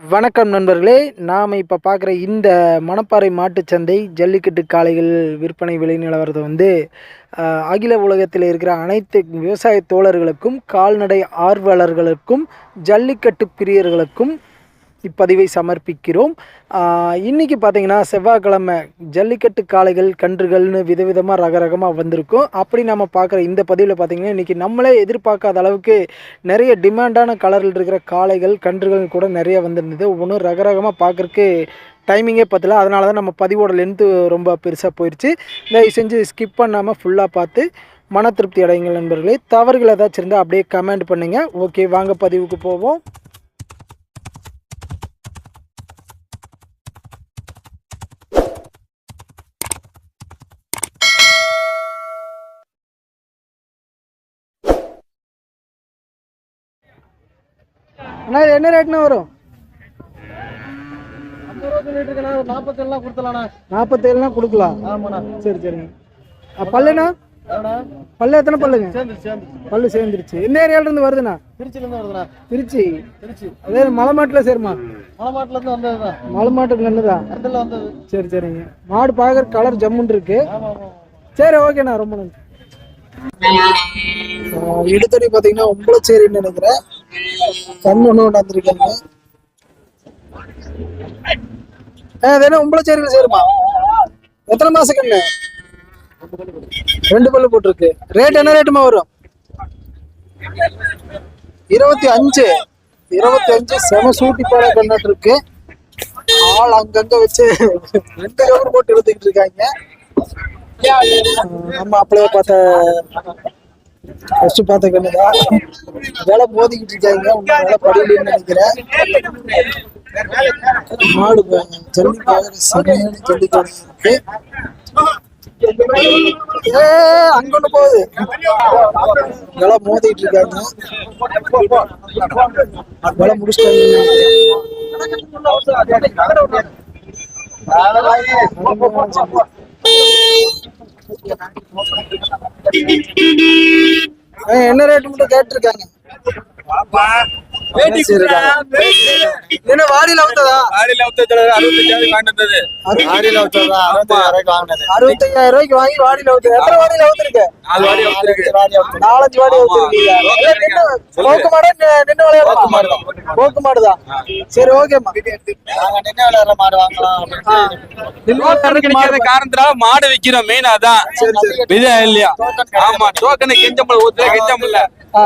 வணக்கம் நண்பர்களே. நாம் இப்போ பார்க்குற இந்த மணப்பாறை மாட்டுச்சந்தை ஜல்லிக்கட்டு காளைகள் விற்பனை விலை நிலவரத்தை வந்து அகில உலகத்தில் இருக்கிற அனைத்து விவசாய தோழர்களுக்கும் கால்நடை ஆர்வலர்களுக்கும் ஜல்லிக்கட்டு பிரியர்களுக்கும் இப்பதிவை சமர்ப்பிக்கிறோம். இன்றைக்கி பார்த்திங்கன்னா பார்த்தீங்கன்னா செவ்வாய்க்கிழமை ஜல்லிக்கட்டு காளைகள் கன்றுகள்னு விதவிதமாக ரகரகமாக வந்திருக்கும். அப்படி நம்ம பார்க்குற இந்த பதிவில் பார்த்தீங்கன்னா இன்றைக்கி நம்மளே எதிர்பார்க்காத அளவுக்கு நிறைய டிமாண்டான கலரில் இருக்கிற காளைகள் கன்றுகள் கூட நிறைய வந்திருந்தது. ஒவ்வொன்றும் ரகரகமாக பார்க்குறக்கு டைமிங்கே பத்தல. அதனால தான் நம்ம பதிவோட லென்த்து ரொம்ப பெருசாக போயிடுச்சு தயவு செஞ்சு ஸ்கிப் பண்ணாமல் ஃபுல்லாக பார்த்து மன திருப்தி அடையுங்கள் நண்பர்களே. தவறுகள் ஏதாச்சும் இருந்தால் அப்படியே கமெண்ட் பண்ணுங்கள் ஓகே வாங்க பதிவுக்கு போவோம். அண்ணா இது என்ன ரேட்னா வரும்? நாற்பத்தெல்லாம் கொடுத்தலாண்ணா நாற்பத்தேழுனா கொடுக்கலாம். ஆமாண்ணா. சரி சரிங்க. பல்லுண்ணா? பல்லு எத்தனை பல்லுங்க? பல்லு சேர்ந்துருச்சு. எந்த ஏரியாவிலேருந்து வருதுண்ணா? திருச்சிலேருந்து வருதுண்ணா. திருச்சி. திருச்சி. அதே மலை மாட்டில் சேருமா? மலைமாட்டிலேருந்து வந்ததுதான். மலை மாட்டுக்கு நல்லதா ரெண்டில் வந்தது. சரி சரிங்க. மாடு பார்க்குற கலர் ஜம்முன்னு இருக்கு. சரி ஓகேண்ணா. ரொம்ப நன்றி. எடுத்தடி பார்த்தீங்கன்னா உம்பளச்சேரின்னு நினைக்கிறேன். கண் ஒன்று ஒன்று வந்திருக்காங்க ஆ அது சேருமா. எத்தனை மாசம் கண்ணு? ரெண்டு பல்லு போட்டிருக்கு. ரேட் என்ன ரேட்டுமா வரும்? இருபத்தி அஞ்சு. இருபத்தி அஞ்சு செம சூட்டி போல கொண்டாட்டு இருக்கு ஆள் அங்கங்க வச்சு ரெண்டு கவர் போட்டு எடுத்துக்கிட்டு இருக்காங்க. நம்ம அப்படியே பார்த்த ஃபர்ஸ்ட் பார்த்த கண்ணுதான் வேலை மோதிக்கிட்டு இருக்காங்க. இன்னும் வேலை படியலன்னு நினைக்கிறேன். மாடு பா- ஜல்லி பார்க்குற சரியான ஜல்லி இருக்கு. ஏ அங்க போகுது. வேலை மோதிட்டு இருக்காங்க. வேலை முடிச்சிட்டாங்க என்ன ரேட் மட்டும் கேட்டிருக்காங்க? வச்சதா அறுபத்தாயிரம் ரூபாய்க்கு வாங்கினது. அறுபத்தையாயிரம் ரூபாய்க்கு வாங்கி வாடியில ஊத்து எத்தனை வாடியில ஊத்துருக்கு நாலு வாடி அவுத்திருக்கு. நாலஞ்சு வாடி போக்கு மாடு நின்று போக்கு மாடுதான் சரி ஓகேம்மா. நின்று விளையாடுற மாடு வாங்கலாம் காரணத்தினால மாடு விக்கிறோம் மெயின் அதான். இது இல்லையா? ஆமா டோக்கன் கெஞ்சம்பல் ஊத்துல கெஞ்சம்பல்ல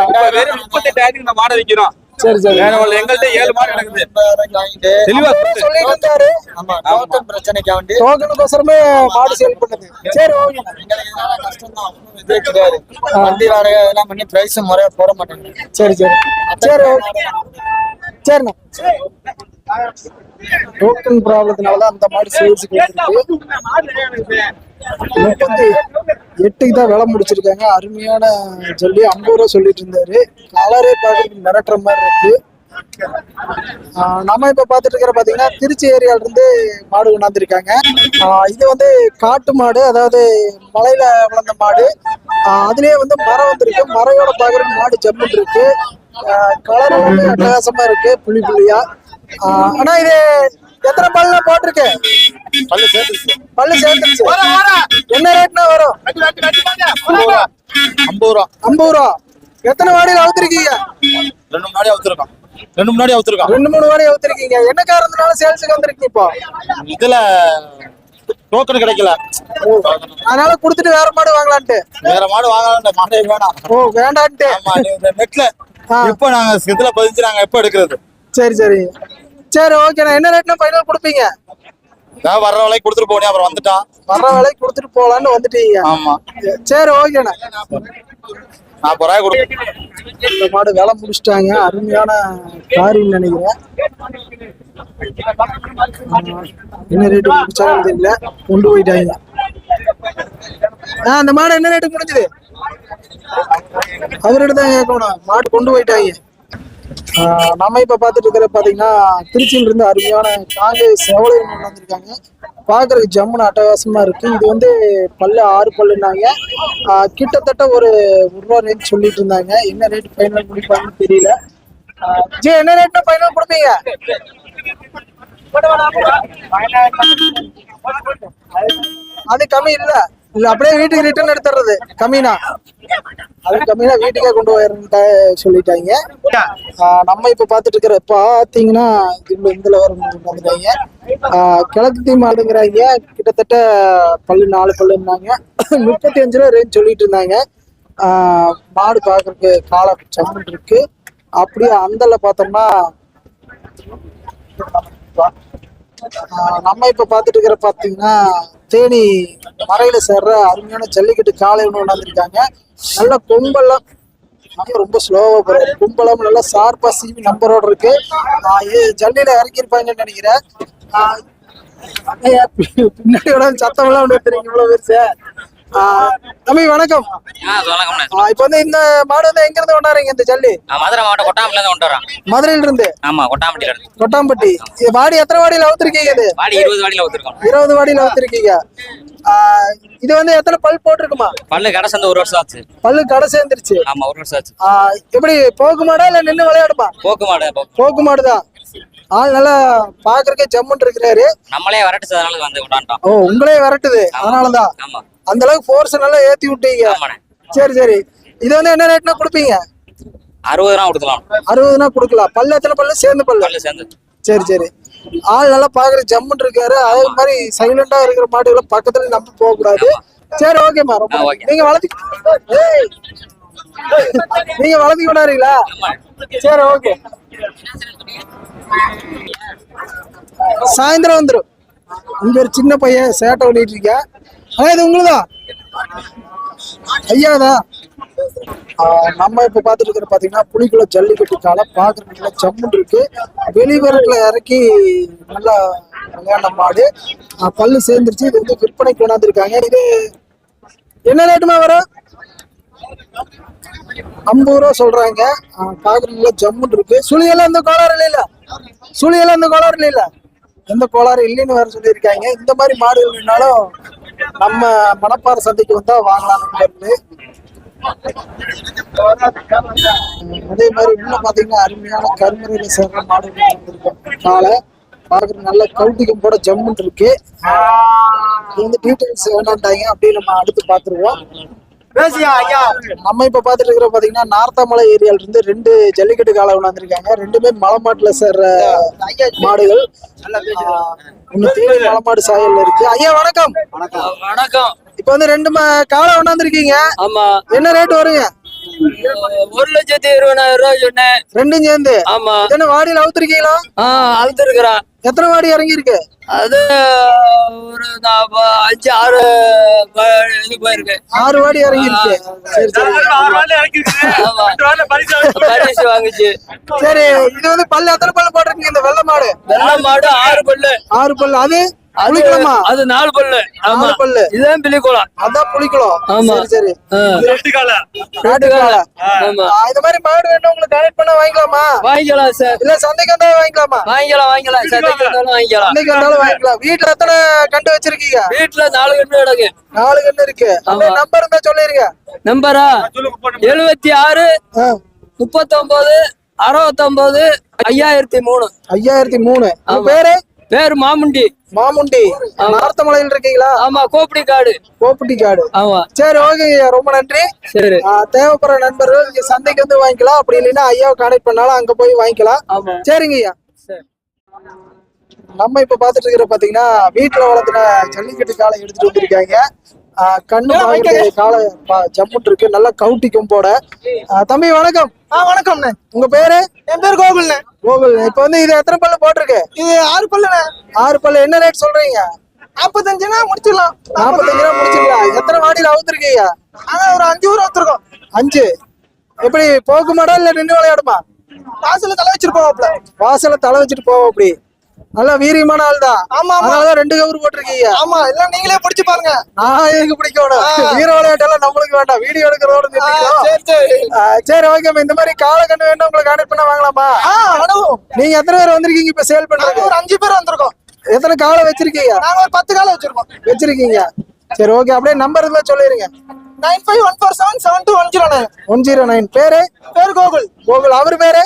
இப்ப வெறும் முப்பத்தெட்டாயிரத்துக்கு இந்த மாடை விக்கிறோம். சரி சரி. வேற எங்கள்ட்ட ஏழு மாடு கிடக்குது ரூபாய்க்கு வாங்கிட்டு தெளிவா அவரே சொல்லிட்டு இருந்தாரு ஆமா டோக்கன் பிரச்சனைக்கு வேண்டி. டோக்கனுக்கோசரமே மாடு சேல் பண்ணுது. சரி ஓகே. எங்களுக்கு இதனால கஷ்டம் தான் இதே கிடையாது. வண்டி வாடகை இதெல்லாம் பண்ணி பிரைஸ் முறையா போட மாட்டேங்குது சரி சரி. சரி சரிண்ணா. டோக்கன் ப்ராப்ளத்தினால அந்த மாதிரி சேல்ஸுக்கு வந்துருக்கு. முப்பத்தி எட்டுக்கு தான் விலை முடிச்சிருக்காங்க. அருமையான சொல்லி ஐம்பது ரூபா சொல்லிட்டு இருந்தாரு. கலரே பார்க்கறதுக்கு மிரட்டுற மாதிரி இருக்கு. நம்ம இப்ப பாத்துட்டு இருக்கிற பாத்தீங்கன்னா திருச்சி ஏரியால இருந்து மாடு கொண்டாந்துருக்காங்க. இது வந்து காட்டு மாடு அதாவது மலையில வளர்ந்த மாடு. அதுலயே வந்து மரம் வந்திருக்கு. மரையோட பாக்குற மாடு ஜம்முன்னு இருக்கு. கலர் வந்து அட்டகாசமா இருக்கு. புளி புள்ளியா. ஆனா இது எத்தனை பல்ல போட்டிருக்கு? பல்லு சேர்த்து பல்லு சேர்த்துருச்சு. என்ன ரேட்னா வரும்? ஐம்பது ரூபா. ஐம்பது ரூபா. எத்தனை வாடியில் அவுத்திருக்கீங்க? ரெண்டு முன்னாடி அவுத்துருக்கோம் ரெண்டு முன்னாடி அவுத்துருக்கோம் ரெண்டு மூணு வாடி அவுத்திருக்கீங்க. என்ன காரணத்தினால சேல்ஸுக்கு வந்திருக்கீங்க இப்போ? இதுல டோக்கன் கிடைக்கல. அதனால கொடுத்துட்டு வேற மாடு வாங்கலான்ட்டு. வேற மாடு வாங்கலாம் இந்த மாடே வேணாம். ஓ வேண்டான்ட்டு. ஆமா நீ இந்த நெட்ல ஆ. எப்ப நாங்க இதுல பதிச்சு நாங்க எப்ப எடுக்கிறது? சரி சரி. சரி ஓகேண்ணா என்ன ரேட்னா ஃபைனல் கொடுப்பீங்க? நான் வர்ற வேலைக்கு கொடுத்துட்டு போனேன் அப்புறம் வந்துட்டான். வர்ற வேலைக்கு கொடுத்துட்டு போலான்னு வந்துட்டீங்க. ஆமா. சரி ஓகேண்ணா நாற்பது ரூபாய் கொடு. இந்த மாடு வேலை முடிச்சிட்டாங்க. அருமையான காரின்னு நினைக்கிறேன். என்ன ரேட்டு முடிச்சாங்கன்னு தெரியல. கொண்டு போயிட்டாங்க. ஆ அந்த மாடு என்ன ரேட்டு முடிஞ்சது? அவர்கிட்ட தான் கேட்கணும். மாடு கொண்டு போயிட்டாங்க. நம்ம இப்ப பாத்துட்டு இருக்கிற பாத்தீங்கன்னா திருச்சியில இருந்து அருமையான காங்கை எவ்வளவு வந்திருக்காங்க. பாக்குறதுக்கு ஜம்முன்னு அட்டகாசமா இருக்கு. இது வந்து பல்லு ஆறு பல்லுனாங்க கிட்டத்தட்ட ஒரு ஒரு ரூபா ரேட் சொல்லிட்டு இருந்தாங்க. என்ன ரேட் ஃபைனல் முடிப்பாங்கன்னு தெரியல. ஜி என்ன ரேட்னா ஃபைனல் கொடுப்பீங்க? அது கம்மி இல்லை. இல்ல அப்படியே வீட்டுக்கு ரிட்டர்ன் எடுத்துறது கம்மினா அது கம்மினா வீட்டுக்கே கொண்டு போயிருந்த சொல்லிட்டாங்க. நம்ம இப்ப பாத்துட்டு இருக்கிற பாத்தீங்கன்னா இவ்வளவு இதுல வர வந்துட்டாங்க. கிழக்கு தீ மாடுங்கிறாங்க கிட்டத்தட்ட பல்லு நாலு பல்லுன்னாங்க. முப்பத்தி அஞ்சு ரூபா ரேஞ்ச் சொல்லிட்டு இருந்தாங்க. மாடு பாக்குறதுக்கு காலை சம்மன் இருக்கு அப்படியே அந்தல பார்த்தோம்னா நம்ம இப்ப பாத்துட்டு இருக்கிற பாத்தீங்கன்னா தேனி மறையில சேர்ற அருமையான ஜல்லிக்கட்டு காளை ஒன்று கொண்டாந்துருக்காங்க நல்ல கொம்பெல்லாம் நம்ம ரொம்ப ஸ்லோவா போறாரு கும்பலம் நல்லா சார்பா சீவி நம்பரோட இருக்கு. ஜல்லியில இறக்கியிருப்பாங்கன்னு நினைக்கிறேன். ஆஹ் பின்னாடி சத்தம் எல்லாம் ஒன்று தெரியும் இவ்வளவு பேர்? சார் தம்பி வணக்கம். இப்ப வந்து இந்த மாடு வந்து எங்க இருந்து கொண்டாடுறீங்க இந்த ஜல்லி? மதுரை மாவட்டம் கொட்டாம்பட்டில இருந்து கொண்டு வரோம் மதுரையில இருந்து ஆமா கொட்டாம்பட்டில இருந்து. கொட்டாம்பட்டி. இது வாடி எத்தனை வாடியில அவுத்திருக்கீங்க இது? வாடி இருபது வாடியில ஊத்துருக்கோம் இருபது வாடியில அவுத்திருக்கீங்க. இது வந்து எத்தனை பல் போட்டிருக்குமா? பல்லு கடை சேர்ந்து ஒரு வருஷம் ஆச்சு. பல்லு கடை சேர்ந்துருச்சு. ஆமா ஒரு வருஷம் ஆச்சு. எப்படி போக்கு மாடா இல்ல நின்னு விளையாடுமா? போக்கு மாடு போக்கு. மாடுதான் ஆள் நல்லா பாக்குறதுக்கே ஜம்முன் இருக்கிறாரு. நம்மளே வரட்டு அதனால வந்து கொண்டாண்டோம் ஓ உங்களே விரட்டுது. அதனாலதான். ஆமா. அந்த அளவுக்கு ஃபோர்ஸ் நல்லா ஏத்தி விட்டீங்க. சரி சரி. இது வந்து என்ன ரேட்னா கொடுப்பீங்க? அறுபது ரூபா கொடுக்கலாம். அறுபதுனா கொடுக்கலாம். பல்லு எத்தனை பல்லு? சேர்ந்து பல்லு. சேர்ந்து. சரி சரி. ஆள் நல்லா பாக்குற ஜம்முன் இருக்காரு. அதே மாதிரி சைலண்டா இருக்கிற மாடுகளை பக்கத்துல நம்ம போக கூடாது. சரி ஓகேம்மா ரொம்ப. நீங்க வளர்த்தி. நீங்க வளர்த்தி கொண்டாடுறீங்களா? சரி ஓகே சாயந்தரம் வந்துரும். இங்க ஒரு சின்ன பையன் சேட்டை ஓடிட்டு இருக்கா ஆனா இது உங்களுதா? ஐயாதா ஆஹ் நம்ம இப்ப பாத்துட்டு இருக்கிற பாத்தீங்கன்னா புலிக்குள்ள ஜல்லிக்கட்டு காலம் பாக்குறதுக்கு நல்லா ஜம்முன் இருக்கு. வெளிவரத்துல இறக்கி நல்லா விளையாண்ட மாடு. பல்லு சேர்ந்துருச்சு. இது வந்து விற்பனைக்கு கொண்டாந்துருக்காங்க. இது என்ன ரேட்டுமா வரும்? ஐம்பது ரூபா சொல்றாங்க. ஆஹ் நல்லா ஜம்முன் இருக்கு. சுழியெல்லாம் இந்த கோளாறு இல்ல சுழியெல்லாம் இந்த கோளாறு இல்ல எந்த கோளாறு இல்லைன்னு வேற சொல்லியிருக்காங்க. இந்த மாதிரி மாடுகள் வேணாலும் நம்ம மணப்பாறை சந்தைக்கு வந்தா வாங்கலாம்னு அதே மாதிரி உள்ள பாத்தீங்கன்னா அருமையான கருமுறையில சேர்ந்த மாடுகள் வந்திருக்கும் காலை பார்க்குறது நல்ல கவுட்டிகம் போட ஜம்முன் இருக்கு. இது வந்து டீடைல்ஸ் வேண்டாண்டாங்க அப்படியே நம்ம அடுத்து பாத்துருவோம் நம்ம இப்ப பாத்துட்டு இருக்கிற பாத்தீங்கன்னா நார்த்தாமலை ஏரியால இருந்து ரெண்டு ஜல்லிக்கட்டு காலை கொண்டாந்துருக்காங்க ரெண்டுமே மலைமாட்டுல சேர்ற மாடுகள். தேனி மலைமாடு சாயல்ல இருக்கு. ஐயா வணக்கம். வணக்கம். இப்ப வந்து ரெண்டு காளை கொண்டாந்துருக்கீங்க ஆமா. என்ன ரேட் வருங்க? ஒரு லட்சத்தி இருபதாயிரம் ரூபாய் சொன்னேன். ரெண்டும் சேர்ந்து? ஆமா. என்ன வாடியில அவுத்திருக்கீங்களா? ஆஹ் அழுத்திருக்கிறான் எத்தனை வாடி இறங்கி இருக்கு அது ஒரு அஞ்சு ஆறு இது போயிருக்கு. ஆறு வாடி இறங்கி இருக்கு பரிசு வாங்குச்சு. சரி இது வந்து பல்லு எத்தனை பல்லு போட்டிருக்கீங்க இந்த வெள்ளை மாடு? வெள்ளை மாடு ஆறு பல்லு. ஆறு பல்லு. அது? புளிக்குளமா அது நாலு பல்லு. ஆமா. பல்லு. இதுதான் பிள்ளைக்குளம் அதான் புளிக்குளம் ஆமா. சரி சரி. நாட்டு காளை ஆமா. ஆ, இந்த மாதிரி மாடு வேணும் உங்களுக்கு கனெக்ட் பண்ண வாங்கிக்கலாமா? வாங்கிக்கலாம் சார். இல்ல சந்தைக்கு வந்தா வாங்கிக்கலாமா? வாங்கிக்கலாம் வாங்கிக்கலாம் சந்தைக்கு வந்தாலும் வாங்கிக்கலாம். சந்தைக்கு வந்தாலும் வாங்கிக்கலாம். வீட்டுல எத்தனை கண்டு வச்சிருக்கீங்க? வீட்டுல நாலு கட்டு கிடக்கு. நாலு கண்டு இருக்கு. நம்பர் இருந்தா சொல்லிருங்க. நம்பரா? எழுபத்தி ஆறு ஆ, முப்பத்தொன்பது அறுபத்தொன்பது ஐயாயிரத்தி மூணு. ஐயாயிரத்தி மூணு. பேரு? பேர் மாமுண்டி. மாமுண்டி. நார்த்தமலையில் இருக்கீங்களா? ஆமா கோப்படி காடு. கோப்பட்டி காடு ஆமா. சரி ஓகேங்க ரொம்ப நன்றி. சரி. தேவைப்படுற நண்பர்கள் இங்க சந்தைக்கு வந்து வாங்கிக்கலாம். அப்படி இல்லைன்னா ஐயாவை கான்டாக்ட் பண்ணாலும் அங்க போய் வாங்கிக்கலாம். சரிங்க ஐயா. நம்ம இப்ப பாத்துட்டு இருக்கிற பாத்தீங்கன்னா வீட்டுல வளர்த்துன ஜல்லிக்கட்டு காளை எடுத்துட்டு வந்திருக்காங்க. கண்ணு பாக்குறது பா- ஜம்முன் இருக்கு. நல்லா கவுட்டி கொம்போட. தம்பி வணக்கம். வணக்கம்ண்ணே. உங்க பேரு? என் பேர் கோகுல்ண்ணே. கோகுல் இப்ப வந்து இது எத்தனை பல்லு போட்டிருக்கு? இது ஆறு பல்லுண்ணே. ஆறு பல்லு. என்ன ரேட் சொல்றீங்க? நாற்பத்தஞ்சுனா முடிச்சிடலாம். நாற்பத்தஞ்சு ரூபா முடிச்சிடலாம். எத்தனை வாடியில் அவுத்துருக்கீங்க? ஆனா ஒரு அஞ்சு ஊர் அவுத்துருக்கோம். அஞ்சு. எப்படி போக்கு மாடா இல்ல நின்று விளையாடுமா? வாசல்ல தலை வச்சுட்டு போவாப்ல வாசல்ல தலை வச்சுட்டு போவோம் அப்படி. நல்லா வீரியமான ஆள் தான் ஆமா. அதனாலதான் ரெண்டு கவுரு போட்டிருக்கீங்க. ஆமா எல்லாம் நீங்களே பிடிச்சு பாருங்க. நான் எதுக்கு பிடிக்கணும்? வீர விளையாட்டெல்லாம் நம்மளுக்கு வேண்டாம். வீடியோ எடுக்கிறதோட. சரி சரி. ஆ, சரி ஓகே இந்த மாதிரி காலக்கண்ணு வேணும் உங்களுக்கு கான்டெக்ட் பண்ண வாங்கலாமா நீங்க எத்தனை பேர் வந்திருக்கீங்க இப்ப சேல் பண்றீங்க ஒரு அஞ்சு பேர் வந்திருக்கோம். எத்தனை காலை வச்சிருக்கீங்க? நாங்க ஒரு பத்து காலை வச்சிருக்கோம். வச்சிருக்கீங்க. சரி ஓகே அப்படியே நம்பர் இருந்தா சொல்லிருங்க. Nine five one four seven seven two one zero nine. One zero nine. பேரு? பேரு கோகுல். கோகுல். அவர் பேரு?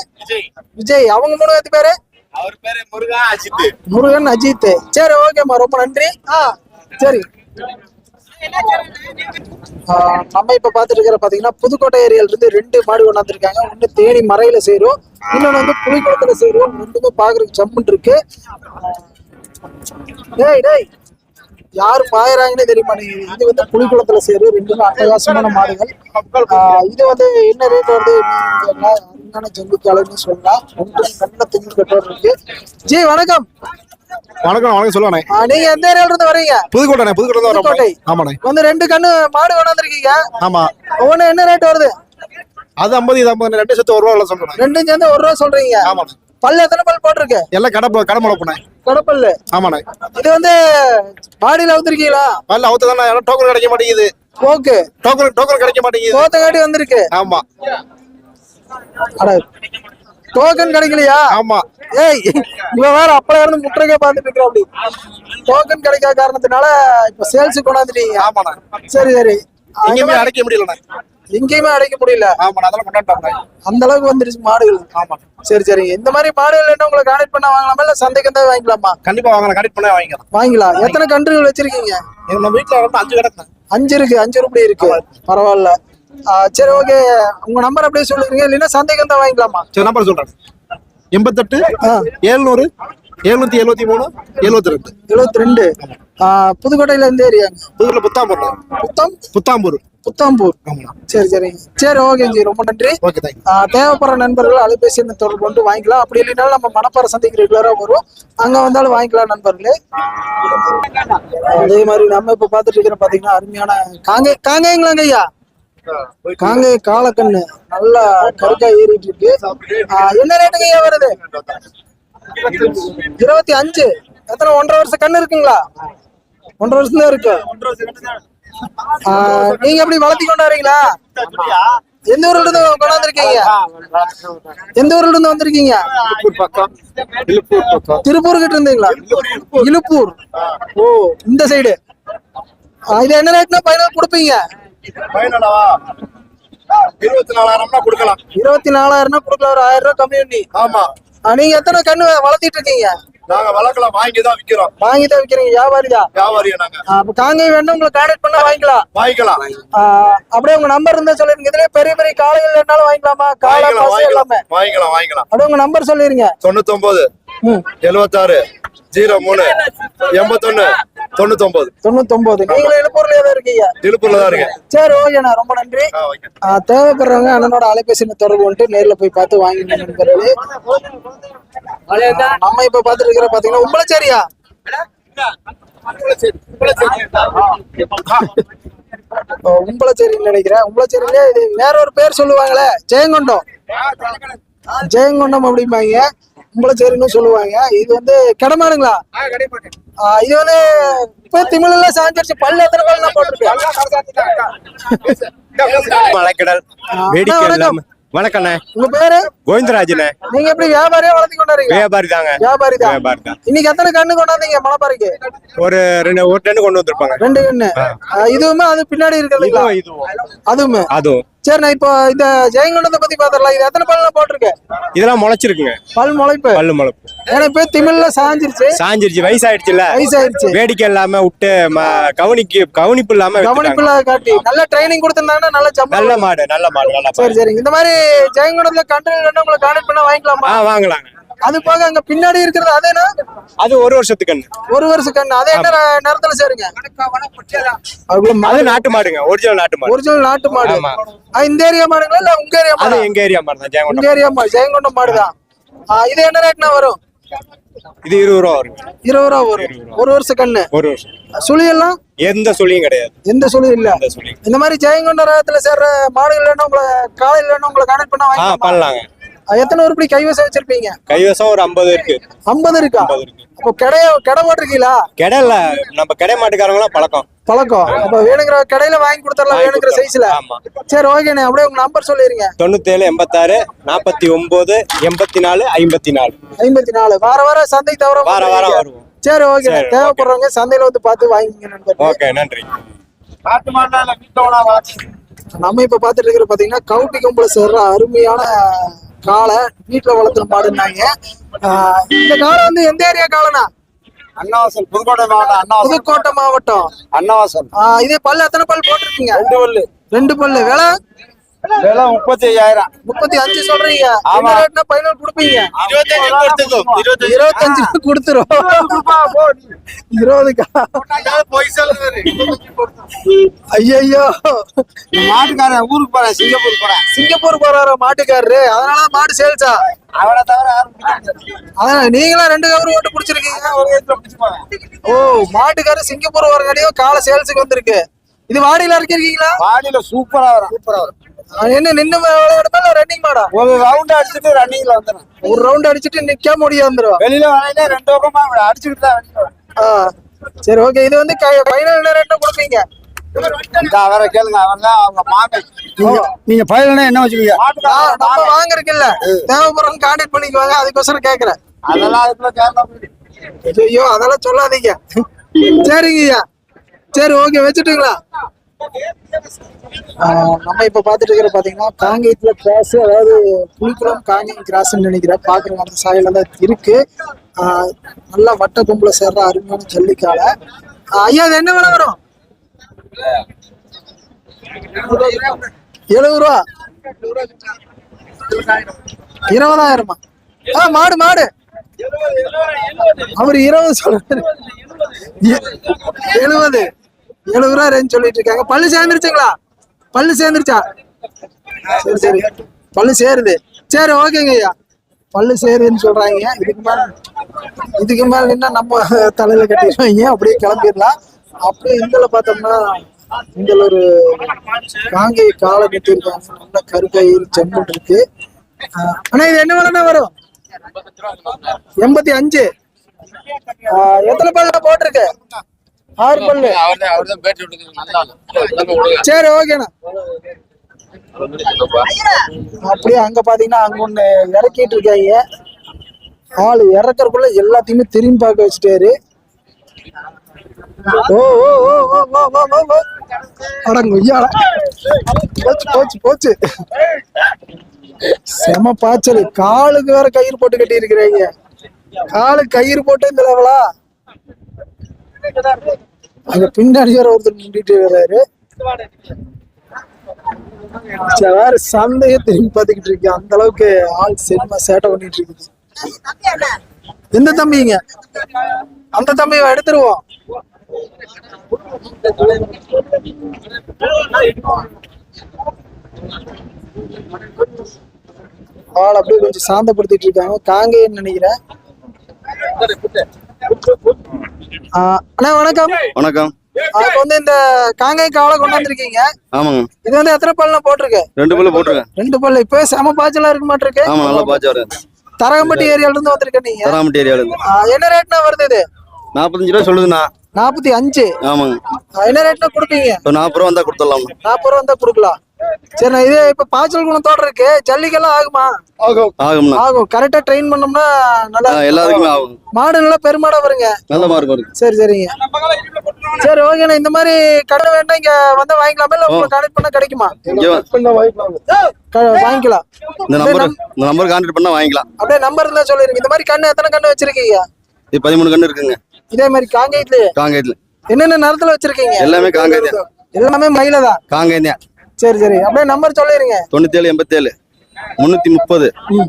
விஜய். அவங்க மூணு பேரு? அவர் பேரு முருகா அஜித் முருகன் அஜித் சரி ஓகேம்மா ரொம்ப நன்றி. ஆ சரி. நம்ம இப்ப பாத்துட்டு இருக்கிற பாத்தீங்கன்னா புதுக்கோட்டை ஏரியால இருந்து ரெண்டு மாடு கொண்டாந்துருக்காங்க ஒண்ணு தேனி மறையில சேரும். இன்னொன்னு வந்து புளிக்குளத்துல சேரும். ரெண்டுமே பாக்குறதுக்கு ஜம்முன் இருக்கு. டேய் டேய். யாரு பாயறாங்கன்னே தெரியுமா நீ? இது வந்து புளிக்குளத்துல சேரும். ரெண்டுமே அட்டகாசமான மாடுகள். இது வந்து என்ன ரேட் வருது? அருமையான ஜல்லிக்காலைன்னு சொல்லலாம் ரெண்டு நல்ல திமிழ் கட்டோர் இருக்கு ஜி வணக்கம். வணக்கம் வணக்கம் சொல்லுவானே. நீங்க எந்த ஏரியால இருந்து வரீங்க? புதுக்கோட்டை புதுக்கோட்டை. வரோம். ஆமாண்ணே. வந்து ரெண்டு கண்ணு மாடு கொண்டாந்துருக்கீங்க ஆமா. ஒவ்வொன்று என்ன ரேட் வருது? அது ஐம்பது இது ஐம்பது ரெண்டு சேர்த்து ஒரு ரூபா சொல்றேன் ரெண்டும் சேர்ந்து ஒரு ரூபா சொல்றீங்க. ஆமாண்ணே. பல்லு எத்தனை பல் போட்டிருக்கு? எல்லாம் கடை கடை முளைப்புனே கடப்பல்லு. ஆமாண்ணே. இது வந்து மாடியில வந்துருக்கீங்களா பல்ல அவுத்து தானே டோக்கன் கிடைக்க மாட்டேங்குது. போக்கு டோக்கன் டோக்கன் கிடைக்க மாட்டேங்குது. தோத்தங்காட்டி வந்திருக்கு. ஆமா. டோக்கன் கிடைக்கலையா? ஆமா. ஏய் இவன் வேற அப்பல இருந்து முட்டைக்கே பார்த்துட்டு இருக்கிற அப்படி. டோக்கன் கிடைக்காத காரணத்தினால இப்ப சேல்ஸ் கொண்டாந்துட்டீங்க. ஆமாண்ணே. சரி சரி. எங்கேயுமே அடைக்க முடியலண்ணே. எங்கேயுமே அடைக்க முடியல. ஆமாண்ணே அதெல்லாம் கொண்டாட்டோம்ண்ணே அந்த அளவுக்கு வந்துருச்சு மாடுகள். ஆமா சரி சரி. இந்த மாதிரி மாடுகள் என்ன உங்களை கான்டெக்ட் பண்ண வாங்கலாமா? இல்ல சந்தைக்கு வந்து வாங்கிக்கலாமா? கண்டிப்பா வாங்கலாம் கனெக்ட் பண்ண வாங்கிக்கலாம். வாங்கிக்கலாம். எத்தனை கன்றுகள் வச்சிருக்கீங்க? நம்ம வீட்டுல வந்து அஞ்சு கிடக்குண்ணே. அஞ்சு இருக்கு. அஞ்சு ரூபாய் இருக்கு. பரவாயில்ல. சரி ஓகே உங்க நம்பர் அப்படியே சொல்லிருங்க. இல்லைன்னா சந்தைக்கு வந்து வாங்கிக்கலாமா? சரி நம்பர் சொல்றேன். எண்பத்தெட்டு. எழுநூறு எழுநூத்தி எழுபத்தி மூணு எழுபத்தி ரெண்டு. எழுபத்தி ரெண்டு. புதுக்கோட்டையில இருந்து ஏரியாங்க புதுக்கோட்டை புத்தாம்பூர். புத்தம்? புத்தாம்பூர். புத்தாம்பூர். சரி சரிங்க சரி ஓகே ஜி. ரொம்ப நன்றி. ஓகே தேவைப்படுற நண்பர்கள் அலைபேசி தொடர்பு கொண்டு வாங்கிக்கலாம். அப்படி இல்லைனாலும் நம்ம மணப்பாறை சந்தைக்கு ரெகுலரா வரும். அங்க வந்தாலும் வாங்கிக்கலாம் நண்பர்களே. அதே மாதிரி நம்ம இப்ப பாத்துட்டு இருக்கிற பாத்தீங்கன்னா அருமையான காங்கை காங்கைங்களாங்க ஐயா. காங்கை காலக்கண்ணு. நல்லா கருக்கா ஏறிட்டு இருக்கு என்ன ரேட்டுங்க ஏன் வருது? இருபத்தி அஞ்சு. எத்தனை ஒன்றரை வருஷம் கண்ணு இருக்குங்களா? ஒன்றரை வருஷம் தான் இருக்கு. நீங்க எப்படி வளர்த்தி கொண்டாடுறீங்களா? எந்த ஊர்ல இருந்து கொண்டாந்துருக்கீங்க எந்த ஊர்ல இருந்து வந்திருக்கீங்க? பக்கம் திருப்பூர் கிட்ட இருந்தீங்களா? இழுப்பூர் ஓ இந்த சைடு இது என்ன ரேட்னா பைனல் கொடுப்பீங்க? ஃபைனலவா இருபத்தி நாலாயிரம்னா கொடுக்கலாம். இருபத்தி நாலாயிரம்னா கொடுக்கலாம். ஒரு ஆயிரம் ரூபாய் கம்மி பண்ணி. ஆமா. நீங்க எத்தனை கண்ணு வளர்த்திட்டு இருக்கீங்க? நாங்க வளர்க்கலாம். வாங்கி தான் விக்கிறோம். வாங்கி தான் விற்கிறீங்க வியாபாரி தான் வியாபாரியா நாங்க. அப்ப காங்கை வேணும் உங்களுக்கு கான்டாக்ட் பண்ணா வாங்கிக்கலாம். வாங்கிக்கலாம். அப்படியே உங்க நம்பர் இருந்தா சொல்லிருங்க. இதுல பெரிய பெரிய காளைகள் வேணாலும் வாங்கிக்கலாமா? பசு எல்லாமே வாங்கிக்கலாம். வாங்கிக்கலாம் அப்படியே உங்க நம்பர் சொல்லிருங்க. தொண்ணூத்தொன்பது ம். எழுபத்தாறு ஜீரோ மூணு. எண்பத்தொன்னு. தொண்ணூத்தொன்பது. தொண்ணூத்தொன்பது. நீங்களும் எழுப்பூர்லயே தான் இருக்கீங்க. இழுப்பூர்ல தான் இருக்கு சரி ஓகேண்ணா ரொம்ப நன்றி. தேவைப்படுறவங்க அண்ணனோட அலைபேசி தொடர்பு கொண்டு நேர்ல போய் பார்த்து வாங்கிங்க நண்பர்களே. நம்ம இப்ப பார்த்துட்டு இருக்கிற பாத்தீங்கன்னா உம்பளச்சேரியா. ஓ, உம்பளச்சேரின்னு நினைக்கிறேன். உம்பளச்சேரியிலே வேற ஒரு பேர் சொல்லுவாங்களே ஜெயங்கொண்டம். ஜெயங்கொண்டம் அப்படிம்பாங்க. உம்பளச்சேரின்னு சொல்லுவாங்க. இது வந்து கிடமானுங்களா? ஆ, இது வந்து இப்ப திமிழ் எல்லாம் சாஞ்சிருச்சு. பல்லு எத்தனை பல்லு நான் போட்டிருக்கேன் மலைக்கடல் வேடிக்கை வணக்கண்ணே. உங்க பேரு? கோவிந்தராஜனே. நீங்க எப்படி வியாபாரியா வளர்த்தி கொண்டாடுறீங்க? வியாபாரி தாங்க. வியாபாரி தான். வியாபாரி தான் இன்னைக்கு எத்தனை கண்ணு கொண்டாந்தீங்க மலைப்பாறைக்கு ஒரு ரெண்டு ஒரு டன்னு கொண்டு வந்திருப்பாங்க. ரெண்டு கண்ணு இதுவுமே அது பின்னாடி இதுவும். அதுவுமே. அதுவும். சரி நான் இப்போ இந்த ஜெயங்கொண்டத்தை பத்தி பாத்திரலாம் இது எத்தனை பல்ல போட்டிருக்கு? இதெல்லாம் முளைச்சிருக்குங்க. பல் முளைப்பு. பல்லு முளைப்பு. ஏன்னா இப்போ திமிழ்ல சாஞ்சிருச்சு. சாஞ்சிருச்சு வயசாயிடுச்சுல வயசாயிருச்சு. வேடிக்கை இல்லாம விட்டு கவனிக்கு கவனிப்பு இல்லாம. கவனிப்புல காட்டி. நல்ல ட்ரைனிங் கொடுத்திருந்தாங்கன்னா நல்ல ஜம்பா நல்ல மாடு நல்ல மாடு நல்ல சரி சரி இந்த மாதிரி ஜெயங்கொண்டத்துல கண்டு உங்களை கான்டாக்ட் பண்ணா வாங்கிக்கலாமா? வாங்கலாங்க. அது போக அங்க பின்னாடி இருக்கிறது அதேனா அது ஒரு வருஷத்துக்கு கண்ணு. ஒரு வருஷம் கண்ணு. அதே என்ன நேரத்துல சேருங்க. அது நாட்டு மாடுங்க. ஒரிஜினல் நாட்டு மாடு. ஒரிஜினல் நாட்டு மாடு. இந்த ஏரியா மாடுங்களா இல்ல உங்க ஏரியா அது மாடு? எங்க ஏரியா மாடு தான். உங்க ஜெயங்கொண்டம் ஏரியா மாடு ஜெயங்கொண்டம் மாடுதான் இது என்ன ரேட்னா வரும்? இது இருபது ரூபா வருங்க. இருபது ரூபா வரும். ஒரு வருஷம் கண்ணு. ஒரு வருஷம். சுழி எல்லாம் எந்த சொல்லியும் கிடையாது. எந்த சுழி இல்ல. இந்த மாதிரி ஜெயங்கொண்ட ரகத்துல சேர்ற மாடுகள் வேணும் உங்களை காலையில் வேணும் உங்களை கனெக்ட் பண்ண பண்ணலாங்க. எத்தனை உருப்படி கைவசம் வச்சிருப்பீங்க? கைவசம் ஒரு ஐம்பது இருக்கு. ஐம்பது இருக்கா? அப்போ கடைய கடை போட்டிருக்கீங்களா? கிடையில நம்ம கடை மாட்டுக்காரங்களாம் பழக்கம். பழக்கம். அப்ப வேணுங்கிற கடையில வாங்கி கொடுத்துடலாம் வேணுங்கிற. சைஸ்ல ஆமா. சரி ஓகேண்ணே அப்படியே உங்க நம்பர் சொல்லிருங்க. தொண்ணூத்தேழு எண்பத்தாறு நாற்பத்தி ஒன்பது எண்பத்தி நாலு ஐம்பத்தி நாலு. ஐம்பத்தி நாலு. வார வாரம் சந்தை தவிர வார வாரம். வருவோம். சரி ஓகே தேவைப்படுறவங்க சந்தையில வந்து பார்த்து வாங்கிங்க நண்பர் ஓகே நன்றி. இல்ல நம்ம இப்ப பாத்துட்டு இருக்கிற பாத்தீங்கன்னா கவுட்டி கொம்புல சேர்ற அருமையான காளை வீட்டுல வளர்த்துற மாடுன்னாங்க. ஆஹ் இந்த காளை வந்து எந்த ஏரியா காளைனா அன்னவாசல் புதுக்கோட்டை மாவட்டம் அன்னவாசல் புதுக்கோட்டை மாவட்டம். அன்னவாசல் ஆஹ் இதே பல்லு எத்தனை பல் போட்டிருக்கீங்க? ரெண்டு பல்லு. ரெண்டு பல்லு. விலை? விலை முப்பத்தி ஐயாயிரம் முப்பத்தி அஞ்சு சொல்றீங்க. ஆமா. என்ன ரேட்னா பைனல் கொடுப்பீங்க. இருபத்தஞ்சு கொடுத்துக்கோ. இருபத்தஞ்சு. கொடுத்துரும் இருபதுக்கா? போய் சொல்லுவாரு. ஐயோ மாட்டுக்காரன் ஊருக்கு போறேன் சிங்கப்பூர் போறேன். சிங்கப்பூர் போறாரு மாட்டுக்காரரு? அதனால மாடு சேல்ஸா? அவனை தவிர. அதான் நீங்களும் ரெண்டு கவரு ஓட்டு பிடிச்சிருக்கீங்க. ஓ மாட்டுக்காரர் சிங்கப்பூர் வரங்காட்டியும் காலை சேல்ஸுக்கு வந்திருக்கு. இது வாடியில இருக்கீங்களா? வாடியில சூப்பரா வரும். சூப்பரா வரும். என்ன நின்னு இல்ல ரன்னிங் மாடா? ஒரு ரவுண்ட் அடிச்சுட்டு ரன்னிங்ல வந்துடும் ஒரு ரவுண்ட் அடிச்சிட்டு நிக்காம முடிய வந்துரும் வெளியில வரையில ரெண்டு பக்கமா அடிச்சுட்டு தான் சரி ஓகே இது வந்து ஃபைனல் ரேட்ல கொடுப்பீங்க? அவரை கேளுங்க. அவன் தான் அவங்க மாமன் நீங்க பயிலனா என்ன வச்சுக்கீங்க? நம்ம வாங்குறதுக்கு இல்ல. தேவைப்படுறவங்க கான்டாக்ட் பண்ணிக்குவாங்க. அதுக்கோசரம் கேக்குறேன். அதெல்லாம் அதுக்குள்ள. ஐயோ அதெல்லாம் சொல்லாதீங்க. சரிங்கய்யா. சரி ஓகே வச்சுட்டுங்களா? நம்ம இப்ப பாத்துட்டு இருக்கிற பாத்தீங்கன்னா காங்கேயத்துல கிராஸ் அதாவது புலிக்குளம் காங்கேயம் கிராஸ்ன்னு நினைக்கிறேன். பாக்குறவங்க அந்த சாயில தான் இருக்கு. ஆஹ் நல்லா வட்ட கும்பல சேர்ற அருமையான ஜல்லிக்கால ஐயா அது என்ன விலை வரும்? எழுபது ரூபா. இருபதாயிரமா? ஆ மாடு மாடு. அவர் இருபது சொல்ற எழுபது. எழுபது ரூபா ரேஞ்ச் சொல்லிட்டு இருக்காங்க. பல்லு சேர்ந்துருச்சுங்களா? பல்லு சேர்ந்துருச்சா? சரி சரி. பல்லு சேருது. சரி ஓகேங்க ஐயா. பல்லு சேருதுன்னு சொல்றாங்க. இதுக்கு மேல இதுக்கு மேல நின்னா நம்ம தலையில கட்டிடுவாங்க. அப்படியே கிளம்பிடலாம். அப்படியே இந்தில பார்த்தோம்னா இந்த ஒரு காங்கை காலை கட்டியிருக்காங்க நல்ல கருக்கயிறு செம்மண் இருக்கு. ஆனா அண்ணா இது என்ன விலைண்ணா வரும்? எண்பத்தி அஞ்சு. ஆஹ் எத்தனை பல்ல போட்டிருக்கு? ஆறு பல்லு. சரி ஓகேண்ணா அப்படியே அங்க பாத்தீங்கன்னா அங்க ஒண்ணு இறக்கிட்டு இருக்காங்க ஆளு இறக்கறக்குள்ள எல்லாத்தையுமே திரும்பி பார்க்க வச்சுட்டாரு. ஓ ஓ ஓ ஓ ஓ ஓ ஓ ஓ அடங்க ஐயாடா போச்சு போச்சு போச்சு. செம பாய்ச்சல். காலுக்கு வேற கயிறு போட்டு கட்டி இருக்கிறீங்க காலுக்கு கயிறு போட்டு இந்த லெவலா அங்க பின்னாடி வேற ஒருத்தர் நின்றுட்டு வர்றாரு சரி, வேற சந்தையை திரும்பி பார்த்துக்கிட்டு இருக்கு. அந்த அளவுக்கு ஆள் செம்ம சேட்டை பண்ணிட்டு இருக்குது. எந்த தம்பிங்க? அந்த தம்பியை எடுத்துருவோம். ஆள் அப்படியே கொஞ்சம் சாந்தப்படுத்திட்டு இருக்காங்க. காங்கேன்னு நினைக்கிறேன். அண்ணா வணக்கம். வணக்கம். இப்போ வந்து இந்த காங்கேய காலை கொண்டு வந்திருக்கீங்க ஆமாங்க. இது வந்து எத்தனை பல்ல போட்டிருக்கு? ரெண்டு பல்லு போட்டிருக்கேன். ரெண்டு பல்லு. இப்போ செம பாய்ச்சலா இருக்க மாட்டிருக்கு. ஆமா நல்லா பாய்ச்சா வரும் தரகம்பட்டி ஏரியால இருந்து வந்திருக்க நீங்க. தராமட்டி ஏரியால இருந்து என்ன ரேட்னா வருது இது? நாற்பத்தஞ்சு ரூபா சொல்லுதுண்ணா. நாற்பத்தி அஞ்சு. ஆமாங்க. என்ன ரேட்னா கொடுப்பீங்க? இப்போ நாற்பது ரூபா வந்தா கொடுத்துடலாம்? நாற்பது ரூபா வந்தா கொடுக்கலாம். சரிண்ணா இது இப்ப பாய்ச்சல் குணத்தோட இருக்கு. ஜல்லிக்கெல்லாம் ஆகுமா? ஆகும்ண்ணா. ஆகும். கரெக்டா ட்ரெயின் பண்ணோம்னா நல்லா ஆ, எல்லாத்துக்குமே ஆகும். மாடு நல்லா பெருமாடா வருங்க. நல்ல மார்க் வருது. சரி சரிங்க. சரி ஓகேண்ணா. இந்த மாதிரி கடை வேண்டாம் இங்க வந்து வாங்கிக்கலாமா? இல்ல உங்களை கனெக்ட் பண்ணா கிடைக்குமா? வாங்கிக்கலாம். இந்த நம்பர் இந்த நம்பர் கான்டாக்ட் பண்ணா வாங்கிக்கலாம். அப்படியே நம்பர் இருந்தா சொல்லிருங்க. இந்த மாதிரி கண்ணு எத்தனை கண்ணு வச்சிருக்கீங்க? இது பதிமூணு கண்ணு இருக்குங்க. இதே மாதிரி காங்கேயத்துலயே காங்கேயத்தில் என்னென்ன நேரத்துல வச்சிருக்கீங்க? எல்லாமே காங்கேயம் எல்லாமே மயில தான் காங்கேயம் தான் சரி சரி. அப்படியே நம்பர் சொல்லிருங்க. தொண்ணூத்தேழு எண்பத்தேழு. முந்நூற்றி முப்பது.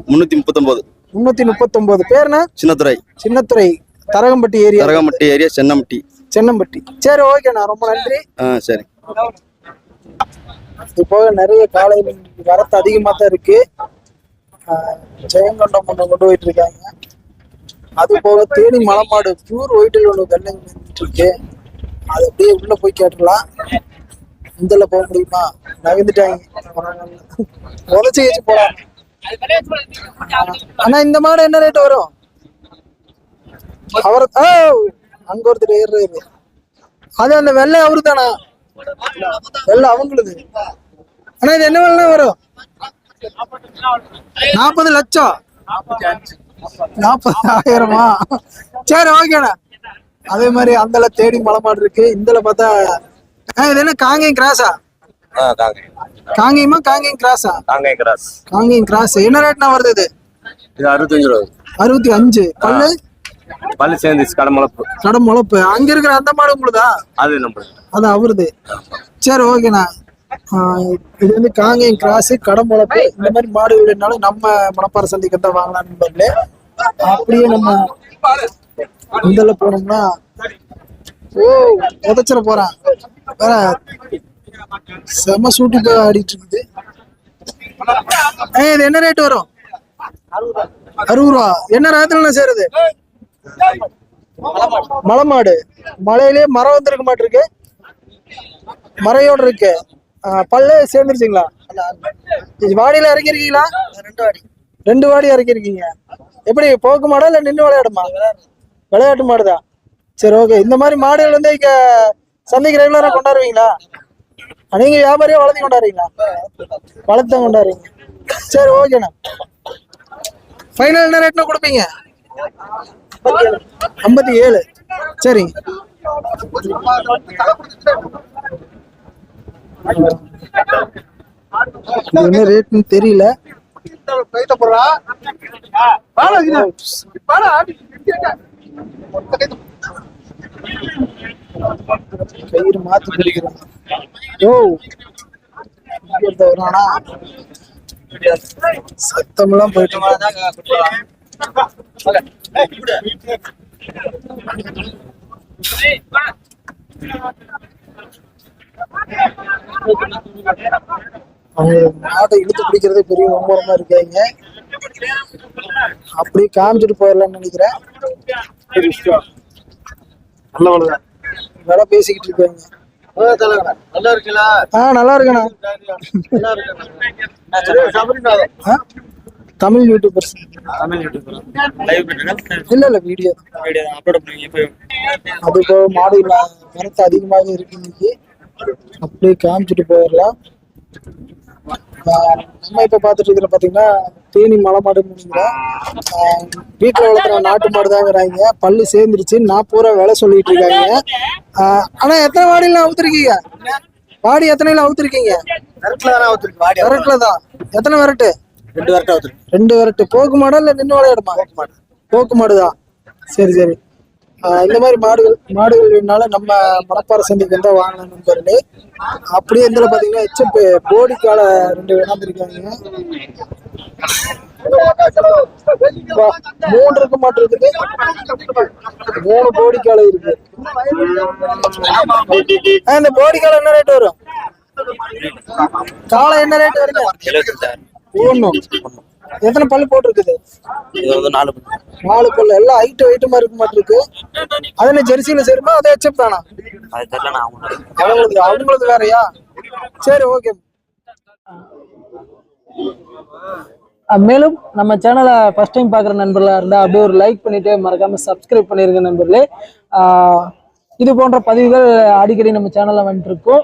முந்நூற்றி முப்பத்தொம்போது. முன்னூத்தி முப்பத்தொன்பது பேர்னா சின்னத்துறை. சின்னத்துறை. தரகம்பட்டி ஏரியா. தரகம்பட்டி ஏரியா சென்னம்பட்டி. சென்னம்பட்டி. சரி ஓகேண்ணா. ரொம்ப நன்றி. ஆ சரி. இது போக நிறைய இன்னைக்கு வரத்து அதிகமாக தான் இருக்கு. ஜெயங்கொண்டம் ஒன்று கொண்டு போயிட்டு இருக்காங்க. அது போக தேனி மலமாடு பியூர் ஒயிட்டில் ஒன்று வெள்ளை இருக்கு. அது அப்படியே உள்ள போய் கேட்டுடலாம். இந்தல போக முடியுமா? நகர்ந்துட்டாங்க உதச்சி வச்சு போலாம். அண்ணா இந்த மாடு என்ன ரேட் வரும்? அவர் அங்க ஒருத்தர் ஏறுறது அது அந்த வெள்ளை அவரு தானா வெள்ளை அவங்களுது. அண்ணா இது என்ன வெள்ளை வரும்? நாற்பது லட்சம். நாற்பது ஆயிரமா? சரி ஓகேண்ணா அதே மாதிரி அந்தல தேடி மலைமாடு இருக்கு. இந்தல பார்த்தா இது என்ன காங்கேயம் கிராஸா? காங்கேயமா? காங்கேயம் கிராஸா? காங்கை கிராஸ். காங்கேயம் கிராஸ். என்ன ரேட்னா வருது இது? இது அறுபத்தஞ்சு ரூபா. அறுபத்தி அஞ்சு. பல்லு? பல்லு சேர்ந்துச்சு கடை முளப்பு. கடை முளப்பு. அங்க இருக்கிற அந்த மாடு உங்களுதா? அது நம்ம அது அவருது. சரி ஓகேண்ணா. ஆஹ் இது வந்து காங்கேயம் கிராஸ் கடை முளப்பு. இந்த மாதிரி மாடுகள் வேணாலும் நம்ம மணப்பாறை சந்தைக்கு தான் வாங்கலாம் நண்பர்களே அப்படியே நம்ம இதில் போனோம்னா ஓ உதச்சிட போறான். வேற செம சூட்டி போய் ஆடிட்டு இருக்குது. ஏய் இது என்ன ரேட் வரும்? அறுபது ரூபா. என்ன ரகத்துல சேருது? மலை மாடு மலையிலேயே மரம் வந்திருக்க மாட்டிருக்கு. மறையோட இருக்கு. பல்லு சேர்ந்துருச்சுங்களா? வாடியில இறக்கிருக்கீங்களா? ரெண்டு வாடி. ரெண்டு வாடி இறக்கிருக்கீங்க. எப்படி போக்கு மாடா இல்ல நின்று விளையாடுமா? விளையாட்டு மாடுதான் சரி ஓகே இந்த மாதிரி மாடுகள் வந்து இங்க சந்தைக்கு ரெகுலரா கொண்டாடுவீங்களா? நீங்க வியாபாரியா வளர்த்து கொண்டாடுறீங்களா? வளர்த்து கொண்டாடுறீங்க. சரி ஓகேண்ணா ஃபைனல் என்ன ரேட்னா கொடுப்பீங்க? ஐம்பத்தி ஏழு. சரிங்க என்ன ரேட்னு தெரியல. கயிறு மாத்தி பிடிக்கிறோம் யோ இங்க வரானா சத்தமெல்லாம் போயிட்டு அவங்க மாட்டை இழுத்து பிடிக்கிறதே பெரிய மும்முரமா இருக்காங்க. அப்படியே காமிச்சிட்டு போயிடலாம்னு நினைக்கிறேன். நல்ல வேலை பேசிக்கிட்டு இருக்காங்க. நல்லா இருக்குல்ல ஆ நல்லா இருக்கண்ணா? தமிழ் யூடியூபர்ஸ் தமிழ் யூடியூபர் இல்ல இல்ல வீடியோ வீடியோ அப்லோட் பண்ணி இப்போ அது இப்போ மாடு வரத்து அதிகமாக இருக்கு இன்னைக்கு. அப்படியே காமிச்சிட்டு போயிடலாம். நம்ம இப்ப பார்த்துட்டு இருக்கிற பாத்தீங்கன்னா தேனி மலை ஆஹ் வீட்டுல வளர்க்குற நாட்டு மாடு தாங்கிறாங்க பல்லு சேர்ந்துருச்சு. நாற்பது ரூபா விலை சொல்லிட்டு இருக்காங்க. ஆஹ் ஆனா எத்தனை வாடியில அவுத்துருக்கீங்க? வாடி எத்தனைல அவுத்துருக்கீங்க? விரட்டுல தான் எத்தனை விரட்டு? ரெண்டு வரட்டா ரெண்டு விரட்டு. போக்கு மாடா இல்ல நின்று விளையாடுமா? போக்கு மாடு. தான் சரி சரி. இந்த மாதிரி மாடுகள் மாடுகள் வேணாலும் நம்ம மணப்பாறை சந்தைக்கு வந்து வாங்கலாம் நண்பர்களே அப்படியே இதுல பாத்தீங்கன்னா எச்சப் போடிக்கால ரெண்டு வேணாந்துருக்காங்க மூணு இருக்க மாட்டிருக்குது மூணு போடிக்கால இருக்கு. ஆஹ் இந்த போடிக்கால என்ன ரேட் வரும்? காலை என்ன ரேட் வருங்க? ஒண்ணும். எத்தனை பல்லு போட்டிருக்குது? இது வந்து நாலு நாலு பல்லு. எல்லாம் ஹைட் வெயிட்டுமா இருக்க மாட்டிருக்கு அதுல ஜெர்சியில சேருமா? அதே ஹெச்எப் தானா? அது தெரியல நான் அவங்களுக்கு அவங்களுக்கு வேறயா? சரி ஓகே மேலும் நம்ம சேனலை ஃபர்ஸ்ட் டைம் பார்க்குற நண்பர்களாக இருந்தால் அப்படியே ஒரு லைக் பண்ணிட்டு மறக்காம சப்ஸ்கிரைப் பண்ணிருங்க நண்பர்களே. இது போன்ற பதிவுகள் அடிக்கடி நம்ம சேனலில் வந்துட்டு இருக்கோம்.